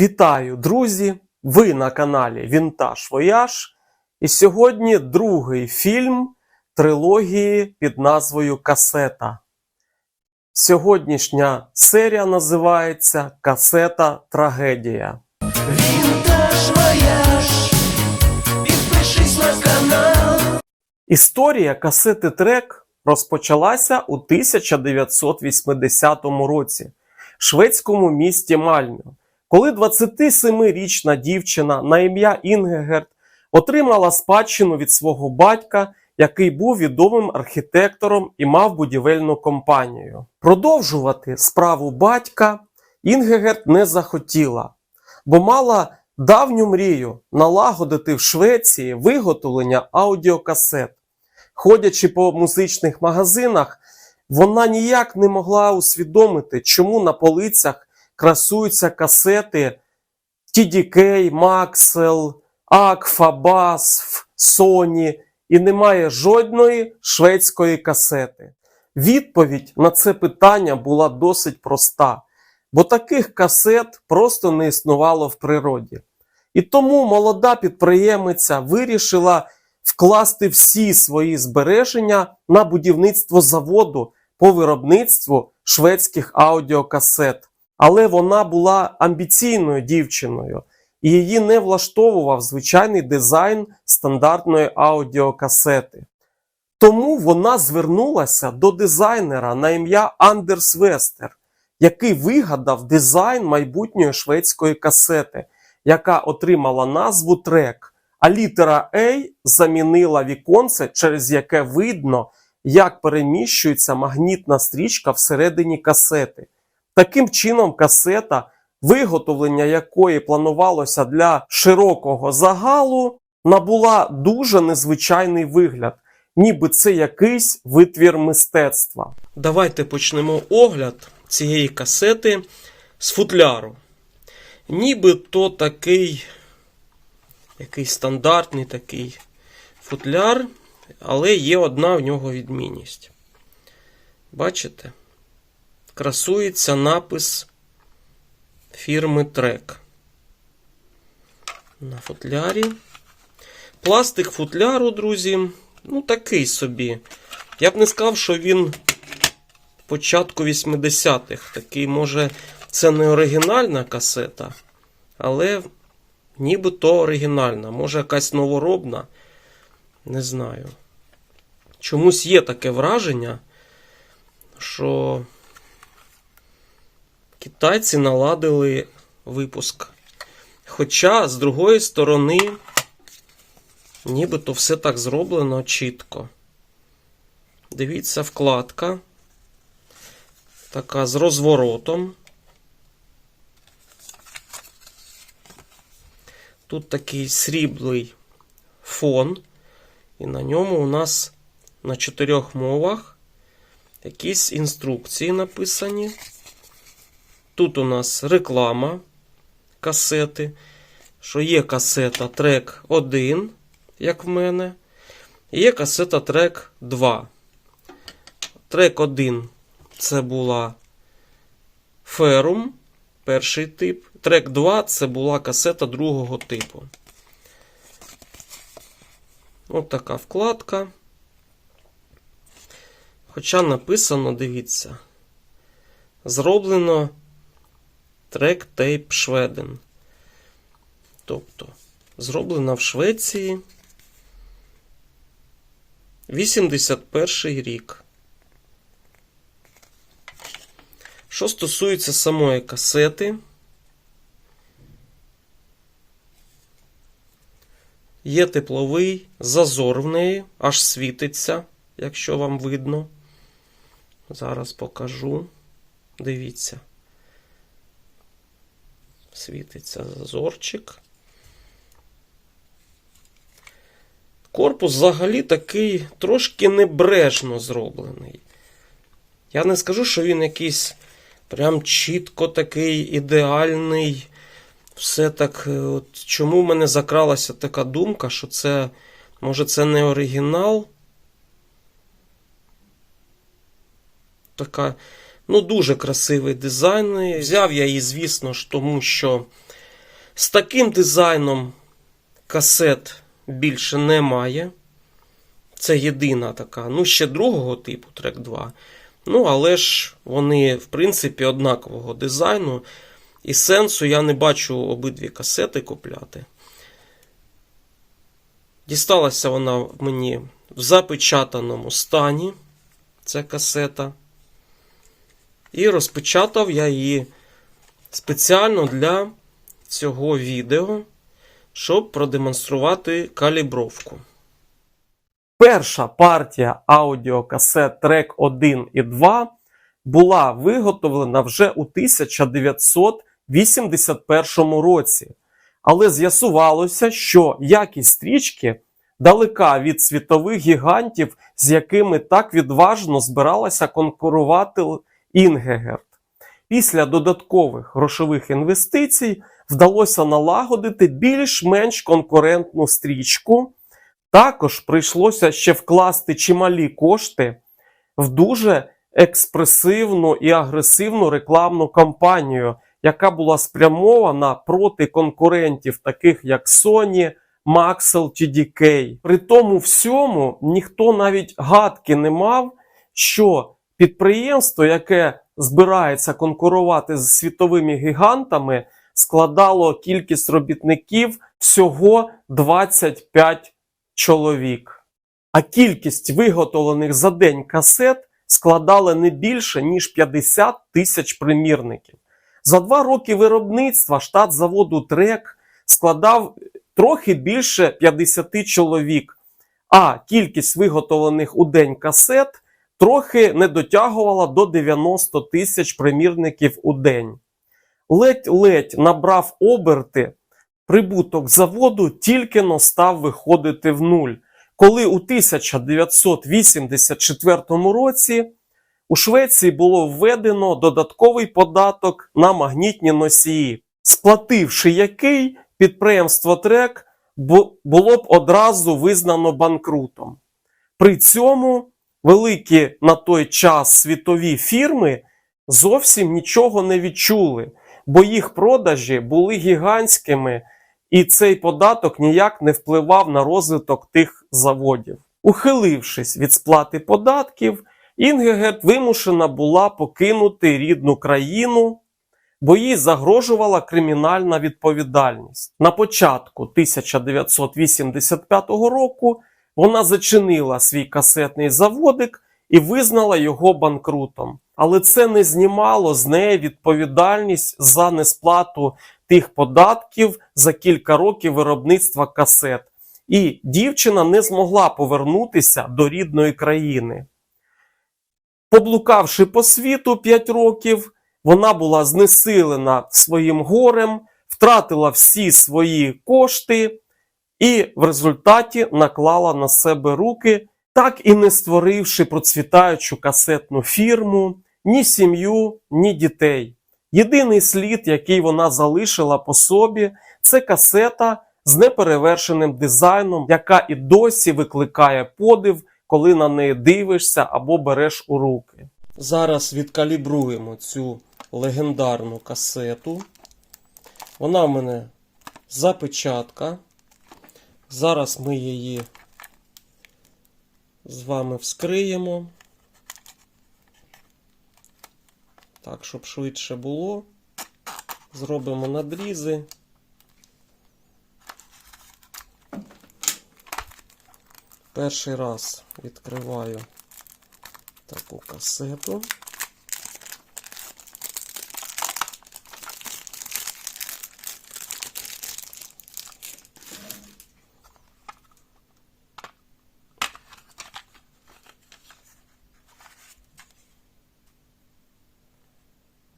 Вітаю, друзі! Ви на каналі Вінтаж Вояж. І сьогодні другий фільм трилогії під назвою Касета. Сьогоднішня серія називається Касета Трагедія. Винтаж Вояж Підпишись на канал Історія касети трек розпочалася у 1980 році в шведському місті Мальмё, коли 27-річна дівчина на ім'я Інгегерт отримала спадщину від свого батька, який був відомим архітектором і мав будівельну компанію. Продовжувати справу батька Інгегерт не захотіла, бо мала давню мрію налагодити в Швеції виготовлення аудіокасет. Ходячи по музичних магазинах, вона ніяк не могла усвідомити, чому на полицях красуються касети TDK, Maxell, Agfa, BASF, Sony і немає жодної шведської касети. Відповідь на це питання була досить проста, бо таких касет просто не існувало в природі. І тому молода підприємиця вирішила вкласти всі свої збереження на будівництво заводу по виробництву шведських аудіокасет. Але вона була амбіційною дівчиною, і її не влаштовував звичайний дизайн стандартної аудіокасети. Тому вона звернулася до дизайнера на ім'я Андерс Вестер, який вигадав дизайн майбутньої шведської касети, яка отримала назву трек, а літера A замінила віконце, через яке видно, як переміщується магнітна стрічка всередині касети. Таким чином, касета, виготовлення якої планувалося для широкого загалу, набула дуже незвичайний вигляд, ніби це якийсь витвір мистецтва. Давайте почнемо огляд цієї касети з футляру. Ніби то такий, який стандартний такий футляр, але є одна в нього відмінність. Бачите? Красується напис фірми Trek. На футлярі. Пластик футляру, друзі, ну такий собі. Я б не сказав, що він початку 80-х. Такий, може, це не оригінальна касета, але нібито оригінальна. Може, якась новоробна. Не знаю. Чомусь є таке враження, що китайці наладили випуск. Хоча, з другої сторони, нібито все так зроблено чітко. Дивіться, вкладка. Така з розворотом. Тут такий сріблий фон, і на ньому у нас на чотирьох мовах якісь інструкції написані. Тут у нас реклама касети, що є касета трек 1, як в мене, і є касета трек 2. Трек 1 це була Ферум, перший тип. Трек 2 це була касета другого типу. Ось така вкладка. Хоча написано, дивіться, зроблено трек Tape Шведен. Тобто, зроблено в Швеції 81 рік. Що стосується самої касети, є тепловий зазор в неї, аж світиться, якщо вам видно. Зараз покажу. Дивіться. Світиться зазорчик. Корпус взагалі такий трошки небрежно зроблений. Я не скажу, що він якийсь прям чітко такий ідеальний. Все так. е, От Чому в мене закралася така думка, що це, може, це не оригінал? Така, ну, дуже красивий дизайн. Взяв я її, звісно ж, тому що З таким дизайном касет більше немає. Це єдина така. Ну, ще другого типу трек 2. Ну, але ж вони, в принципі, однакового дизайну. І сенсу я не бачу обидві касети купляти. Дісталася вона мені в запечатаному стані. Ця касета. І розпечатав я її спеціально для цього відео, щоб продемонструвати калібровку. Перша партія аудіокасет трек 1 і 2 була виготовлена вже у 1981 році. Але з'ясувалося, що якість стрічки далека від світових гігантів, з якими так відважно збиралася конкурувати Інгегерт. Після додаткових грошових інвестицій вдалося налагодити більш-менш конкурентну стрічку. Також прийшлося ще вкласти чималі кошти в дуже експресивну і агресивну рекламну кампанію, яка була спрямована проти конкурентів, таких як Sony, Maxell чи DK. При тому всьому ніхто навіть гадки не мав, що підприємство, яке збирається конкурувати з світовими гігантами, складало кількість робітників всього 25 чоловік. А кількість виготовлених за день касет складала не більше, ніж 50 тисяч примірників. За два роки виробництва штат заводу Трек складав трохи більше 50 чоловік, а кількість виготовлених у день касет трохи не дотягувала до 90 тисяч примірників у день. Ледь-ледь набрав оберти, прибуток заводу тільки но став виходити в нуль, коли у 1984 році у Швеції було введено додатковий податок на магнітні носії, сплативши який підприємство Трек було б одразу визнано банкрутом. При цьому великі на той час світові фірми зовсім нічого не відчули, бо їх продажі були гігантськими, і цей податок ніяк не впливав на розвиток тих заводів. Ухилившись від сплати податків, Інгегерт вимушена була покинути рідну країну, бо їй загрожувала кримінальна відповідальність. На початку 1985 року вона зачинила свій касетний заводик і визнала його банкрутом. Але це не знімало з неї відповідальність за несплату тих податків за кілька років виробництва касет. І дівчина не змогла повернутися до рідної країни. Поблукавши по світу 5 років, вона була знесилена своїм горем, втратила всі свої кошти і в результаті наклала на себе руки, так і не створивши процвітаючу касетну фірму, ні сім'ю, ні дітей. Єдиний слід, який вона залишила по собі, це касета з неперевершеним дизайном, яка і досі викликає подив, коли на неї дивишся або береш у руки. Зараз відкалібруємо цю легендарну касету. Вона в мене запечатка. Зараз ми її з вами вскриємо. Так, щоб швидше було. Зробимо надрізи. Перший раз відкриваю таку касету.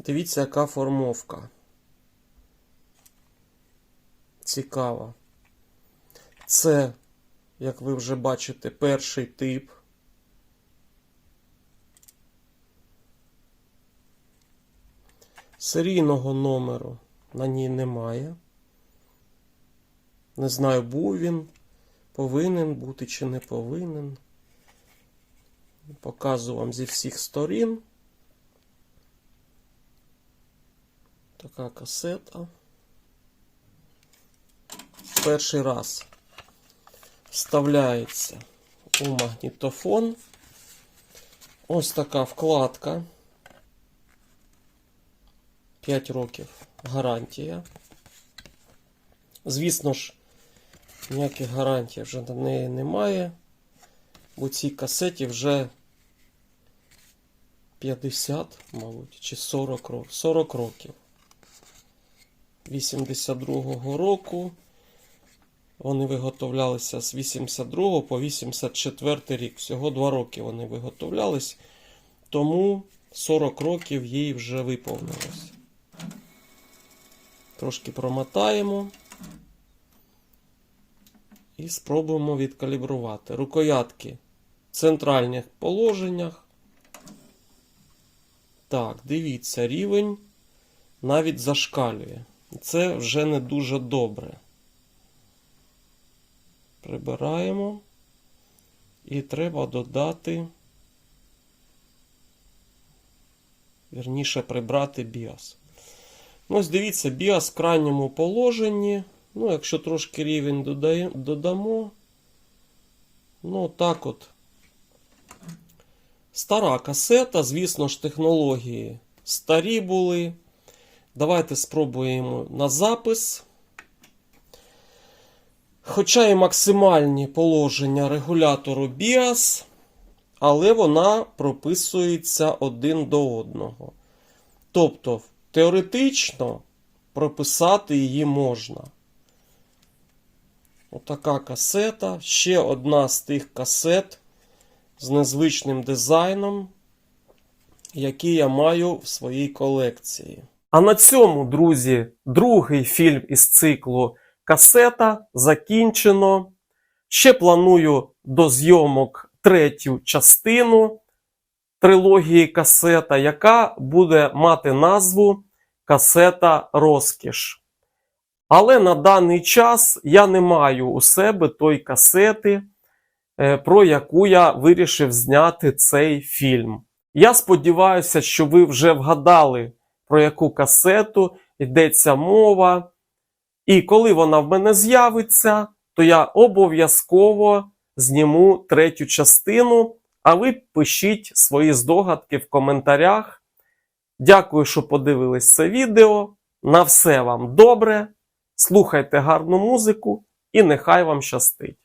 Дивіться, яка формовка. Цікава. Це, як ви вже бачите, перший тип. Серійного номеру на ній немає. Не знаю, був він, повинен бути чи не повинен. Показую вам зі всіх сторін. Така касета. перший раз вставляється у магнітофон. Ось така вкладка. 5 років гарантія. Звісно ж, ніяких гарантій вже на неї немає. Бо цій касеті вже 50, мабуть, чи 40 років. 40 років. 82-го року. Вони виготовлялися з 82 по 84 рік. Всього 2 роки вони виготовлялись. Тому 40 років їй вже виповнилось. Трошки промотаємо. І спробуємо відкалібрувати. Рукоятки в центральних положеннях. Так, дивіться, рівень навіть зашкалює. Це вже не дуже добре. Прибираємо. І треба додати. Вірніше прибрати BIOS. Ну, ось дивіться, BIOS в крайньому положенні. Ну, якщо трошки рівень додамо. Ну, так от. Стара касета, звісно ж, технології старі були. Давайте спробуємо на запис. Хоча і максимальні положення регулятору BIOS, але вона прописується один до одного. Тобто, теоретично прописати її можна. Отака касета. Ще одна з тих касет з незвичним дизайном, які я маю в своїй колекції. А на цьому, друзі, другий фільм із циклу касета закінчено. Ще планую до зйомок третю частину трилогії касета, яка буде мати назву Касета Розкіш. Але на даний час я не маю у себе той касети, е, про яку я вирішив зняти цей фільм. Я сподіваюся, що ви вже вгадали, про яку касету йдеться мова. І коли вона в мене з'явиться, то я обов'язково зніму третю частину. А ви пишіть свої здогадки в коментарях. Дякую, що подивились це відео. На все вам добре. Слухайте гарну музику і нехай вам щастить.